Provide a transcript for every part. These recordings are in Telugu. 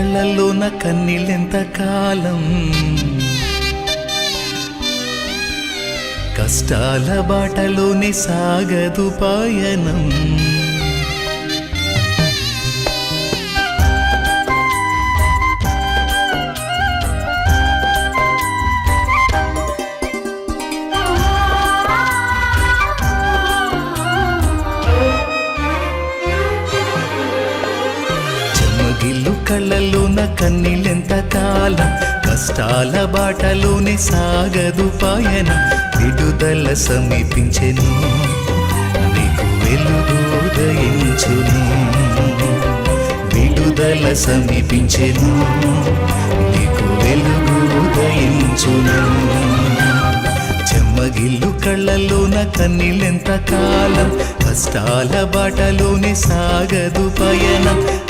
చెమ్మగిల్లు కళ్ళల్లోన కన్నీళ్ళెంత కాలం? కష్టాల బాటలోనే సాగదు పయనం. కళ్ళల్లో కన్నీళ్ళెంత కాలం కష్టాల బాటలోనే సాగదు పాయన. విడుదల సమీపించెను. నీకు వెలుగుదయించును విడుదల సమీపించెను. నీకు వెలుగుదయించును చెమ్మగిల్లు కళ్ళలోన కన్నీళ్ళెంత కాలం? కష్టాల బాటలోనే సాగదు పయనం.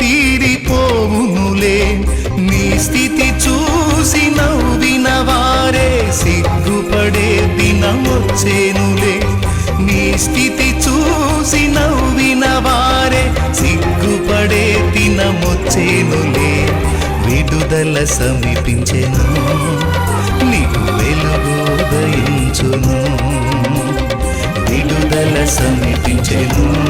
తీరిపోవునులే. నీ స్థితి చూసి నవ్విన వారే సిగ్గుపడే దినమొచ్చేనులే. నీ స్థితి చూసి నవ్విన వారే సిగ్గుపడే దినమొచ్చేనులే. విడుదల సమీపించెను నీకు వెలుగు ఉదయించును. విడుదల సమీపించెను.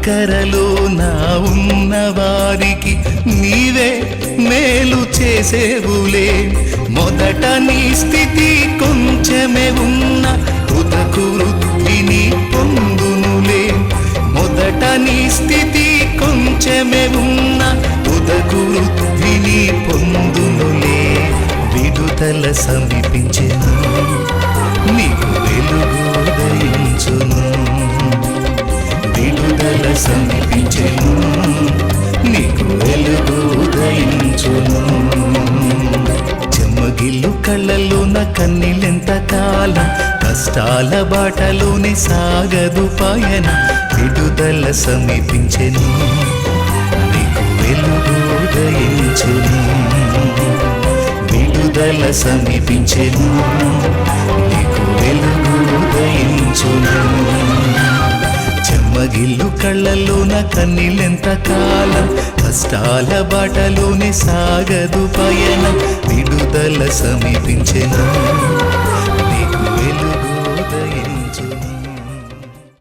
అక్కరలో నా ఉన్న వారికి నీవే మేలు చేసేవులే. మొదట నీ స్థితి కొంచెమే ఉన్న తుదకు వృద్ధిని పొందునులే. మొదట నీ స్థితి కొంచెమే ఉన్న ఉదకు వృద్ధిని పొందునులే. విడుదల సమీపించెను నీకు వెలుగు ఉదయించును. విడుదల సమీపించెను నీకు వెలుగు ఉదయించును. చెమ్మగిల్లు కళ్ళల్లోన కన్నీళ్ళెంత కాలం కష్టాల బాటలోనే సాగదు పయన విడుదల సమీపించెను. నీకు వెలుగు ఉదయించును విడుదల సమీపించెను. నీకు వెలుగు ఉదయించును. చెమ్మగిల్లు కళ్ళలోన కన్నీళ్ళెంత కాలం? కష్టాల బాటలోనే సాగదు పయనం. విడుదల సమీపించెను.